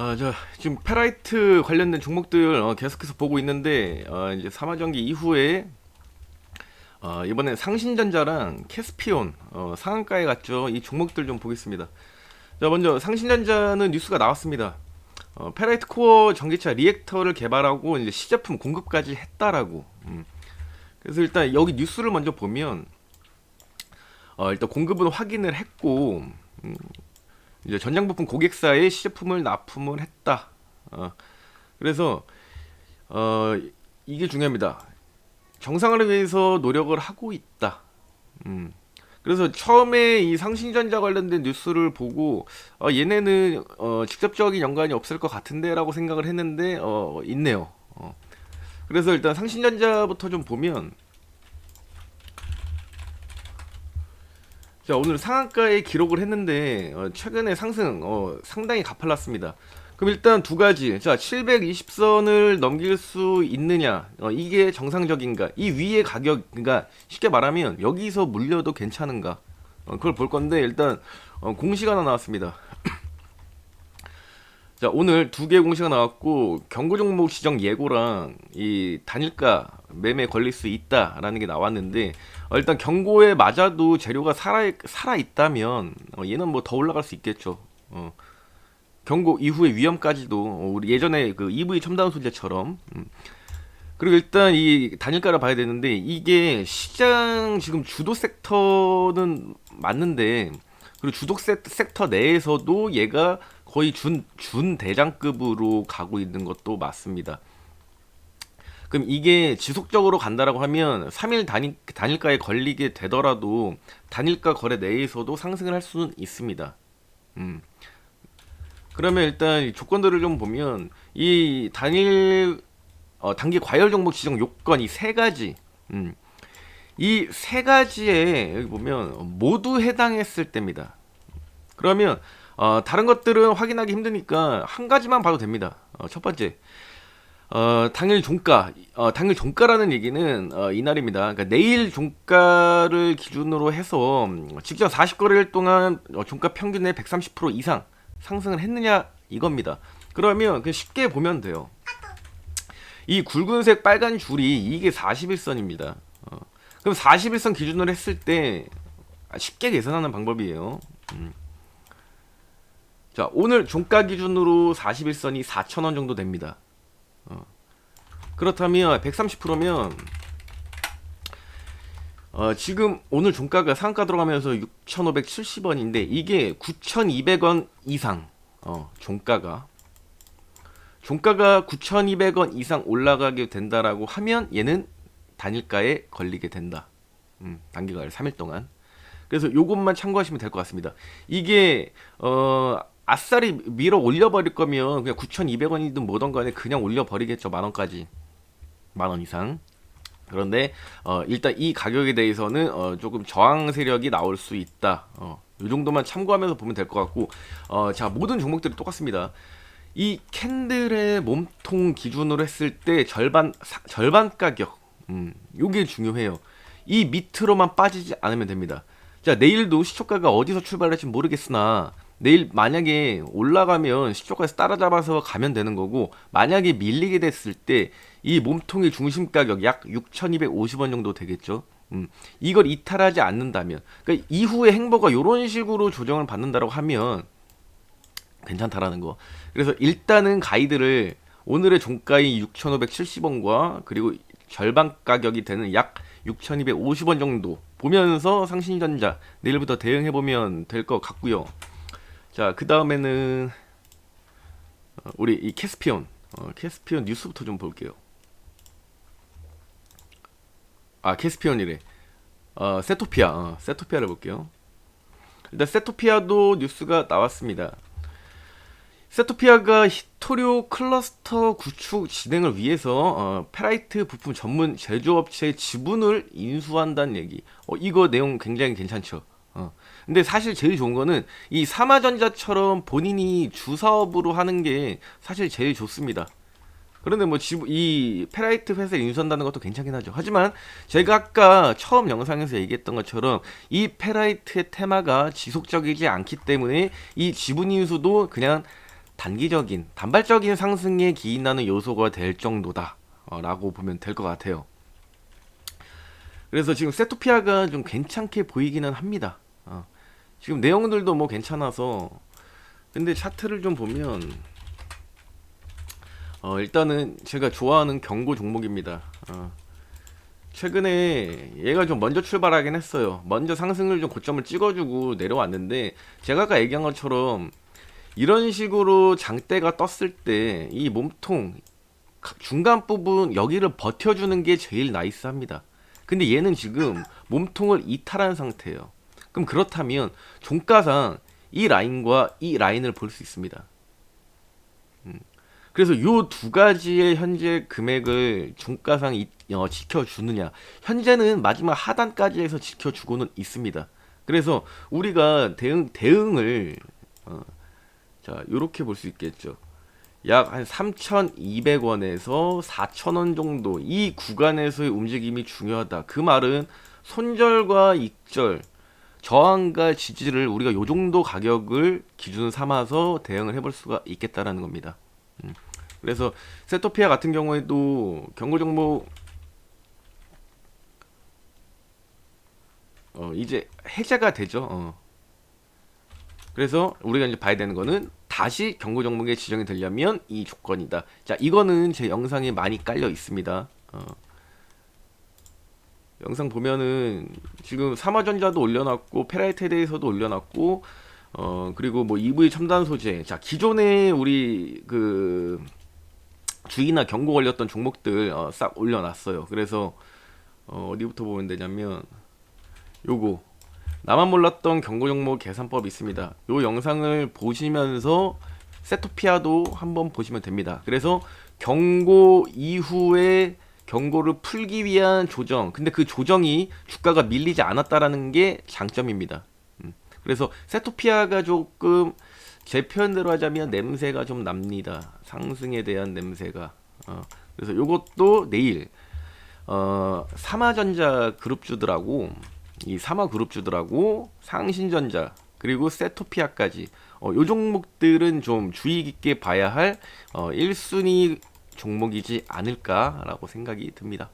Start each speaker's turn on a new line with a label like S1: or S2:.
S1: 아, 저 지금 페라이트 관련된 종목들 어, 계속해서 보고 있는데 어, 이제 사마전기 이후에 어, 이번에 상신전자랑 캐스피온 어, 상한가에 갔죠. 이 종목들 좀 보겠습니다. 자, 먼저 상신전자는 뉴스가 나왔습니다. 어, 페라이트 코어 전기차 리액터를 개발하고 이제 시제품 공급까지 했다라고. 음. 그래서 일단 여기 뉴스를 먼저 보면 어, 일단 공급은 확인을 했고 음, 이제 전장 부품 고객사에 시제품을 납품을 했다. 어, 그래서 어, 이게 중요합니다. 정상화를 위해서 노력을 하고 있다. 음. 그래서 처음에 이 상신전자 관련된 뉴스를 보고 어, 얘네는 어, 직접적인 연관이 없을 것 같은데라고 생각을 했는데 어, 있네요. 어. 그래서 일단 상신전자부터 좀 보면 자 오늘 상한가에 기록을 했는데 어, 최근에 상승 어, 상당히 가팔랐습니다. 그럼 일단 두 가지 자 720선을 넘길 수 있느냐 어, 이게 정상적인가 이 위의 가격 그러니까 쉽게 말하면 여기서 물려도 괜찮은가 어, 그걸 볼 건데 일단 어, 공시가 하나 나왔습니다. 자 오늘 두 개 공시가 나왔고 경고 종목 지정 예고랑 이 단일가 매매 걸릴 수 있다라는 게 나왔는데 어, 일단 경고에 맞아도 재료가 살아 살아 있다면 어, 얘는 뭐 더 올라갈 수 있겠죠. 어. 경고 이후의 위험까지도 어, 우리 예전에 그 EV 첨단 소재처럼 음. 그리고 일단 이 단일가를 봐야 되는데 이게 시장 지금 주도 섹터는 맞는데 그리고 주도 섹- 섹터 내에서도 얘가 거의 준, 준 대장급으로 가고 있는 것도 맞습니다. 그럼 이게 지속적으로 간다라고 하면 3일 단일, 단일가에 걸리게 되더라도 단일가 거래 내에서도 상승을 할 수는 있습니다. 음. 그러면 일단 이 조건들을 좀 보면 이 단일 어, 단기 과열 종목 지정 요건 이 세 가지 음. 이 세 가지에 여기 보면 모두 해당했을 때입니다. 그러면 어, 다른 것들은 확인하기 힘드니까 한 가지만 봐도 됩니다. 어, 첫 번째 어, 당일 종가, 어, 당일 종가라는 얘기는 어, 이날입니다. 그러니까 내일 종가를 기준으로 해서 음, 직전 40거래일 동안 어, 종가 평균의 130% 이상 상승을 했느냐 이겁니다. 그러면 그 쉽게 보면 돼요. 이 굵은색 빨간 줄이 이게 41선입니다. 어, 그럼 41선 기준으로 했을 때 쉽게 계산하는 방법이에요. 음. 자, 오늘 종가 기준으로 41선이 4,000원 정도 됩니다. 어. 그렇다면 130%면 어, 지금 오늘 종가가 상가 들어가면서 6,570원인데 이게 9,200원 이상 어, 종가가 종가가 9,200원 이상 올라가게 된다라고 하면 얘는 단일가에 걸리게 된다. 음, 단기가를 3일 동안. 그래서 요것만 참고하시면 될 것 같습니다. 이게 어 아싸리 밀어 올려버릴 거면 그냥 9,200원이든 뭐든 간에 그냥 올려버리겠죠 만 원까지 만 원 이상. 그런데 어 일단 이 가격에 대해서는 어 조금 저항 세력이 나올 수 있다. 어, 이 정도만 참고하면서 보면 될 것 같고 어 자 모든 종목들이 똑같습니다. 이 캔들의 몸통 기준으로 했을 때 절반 사- 절반 가격 음 요게 중요해요. 이 밑으로만 빠지지 않으면 됩니다. 자 내일도 시초가가 어디서 출발할지 모르겠으나 내일 만약에 올라가면 시초가에서 따라잡아서 가면 되는 거고 만약에 밀리게 됐을 때 이 몸통의 중심 가격 약 6,250원 정도 되겠죠. 음, 이걸 이탈하지 않는다면 그러니까 이후에 행보가 이런 식으로 조정을 받는다고 하면 괜찮다라는 거. 그래서 일단은 가이드를 오늘의 종가인 6,570원과 그리고 절반 가격이 되는 약 6,250원 정도 보면서 상신전자 내일부터 대응해 보면 될 것 같고요. 자, 그 다음에는 어, 우리 이 캐스피온, 어, 캐스피온 뉴스부터 좀 볼게요. 아, 캐스피온이래. 어, 세토피아, 어, 세토피아를 볼게요. 일단 세토피아도 뉴스가 나왔습니다. 세토피아가 히토류 클러스터 구축 진행을 위해서 어, 페라이트 부품 전문 제조업체의 지분을 인수한다는 얘기. 어, 이거 내용 굉장히 괜찮죠. 어. 근데 사실 제일 좋은 거는 이 삼화전자처럼 본인이 주사업으로 하는 게 사실 제일 좋습니다. 그런데 뭐 이 페라이트 회사에 인수한다는 것도 괜찮긴 하죠. 하지만 제가 아까 처음 영상에서 얘기했던 것처럼 이 페라이트의 테마가 지속적이지 않기 때문에 이 지분 인수도 그냥 단기적인 단발적인 상승에 기인하는 요소가 될 정도다 라고 보면 될 것 같아요. 그래서 지금 세토피아가 좀 괜찮게 보이기는 합니다. 어, 지금 내용들도 뭐 괜찮아서 근데 차트를 좀 보면 어, 일단은 제가 좋아하는 경고 종목입니다. 어, 최근에 얘가 좀 먼저 출발하긴 했어요. 먼저 상승을 좀 고점을 찍어주고 내려왔는데 제가 아까 얘기한 것처럼 이런 식으로 장대가 떴을 때 이 몸통 중간 부분 여기를 버텨주는 게 제일 나이스합니다. 근데 얘는 지금 몸통을 이탈한 상태예요. 그럼 그렇다면 종가상 이 라인과 이 라인을 볼 수 있습니다. 음. 그래서 요 두 가지의 현재 금액을 종가상 이- 어, 지켜주느냐. 현재는 마지막 하단까지 해서 지켜주고는 있습니다. 그래서 우리가 대응, 대응을, 어, 자, 요렇게 볼 수 있겠죠. 약 한 3,200원에서 4,000원 정도 이 구간에서의 움직임이 중요하다. 그 말은 손절과 익절, 저항과 지지를 우리가 요 정도 가격을 기준 삼아서 대응을 해볼 수가 있겠다라는 겁니다. 음. 그래서 세토피아 같은 경우에도 경고 종목 어, 이제 해제가 되죠. 어. 그래서 우리가 이제 봐야 되는 거는 다시 경고 종목에 지정이 되려면 이 조건이다. 자, 이거는 제 영상에 많이 깔려 있습니다. 어. 영상 보면은 지금 삼화전자도 올려놨고 페라이테드에서도 올려놨고 어 그리고 뭐 EV 첨단 소재 자 기존에 우리 그 주의나 경고 걸렸던 종목들 어, 싹 올려놨어요. 그래서 어, 어디부터 보면 되냐면 요거 나만 몰랐던 경고 종목 계산법 있습니다. 요 영상을 보시면서 세토피아도 한번 보시면 됩니다. 그래서 경고 이후에 경고를 풀기 위한 조정. 근데 그 조정이 주가가 밀리지 않았다라는 게 장점입니다. 음. 그래서 세토피아가 조금 제 표현대로 하자면 냄새가 좀 납니다. 상승에 대한 냄새가. 어. 그래서 요것도 내일 어, 삼화전자 그룹주들하고 이 삼화 그룹주들하고 상신전자 그리고 세토피아까지 어, 요 종목들은 좀 주의 깊게 봐야 할 어, 1순위 종목이지 않을까라고 생각이 듭니다.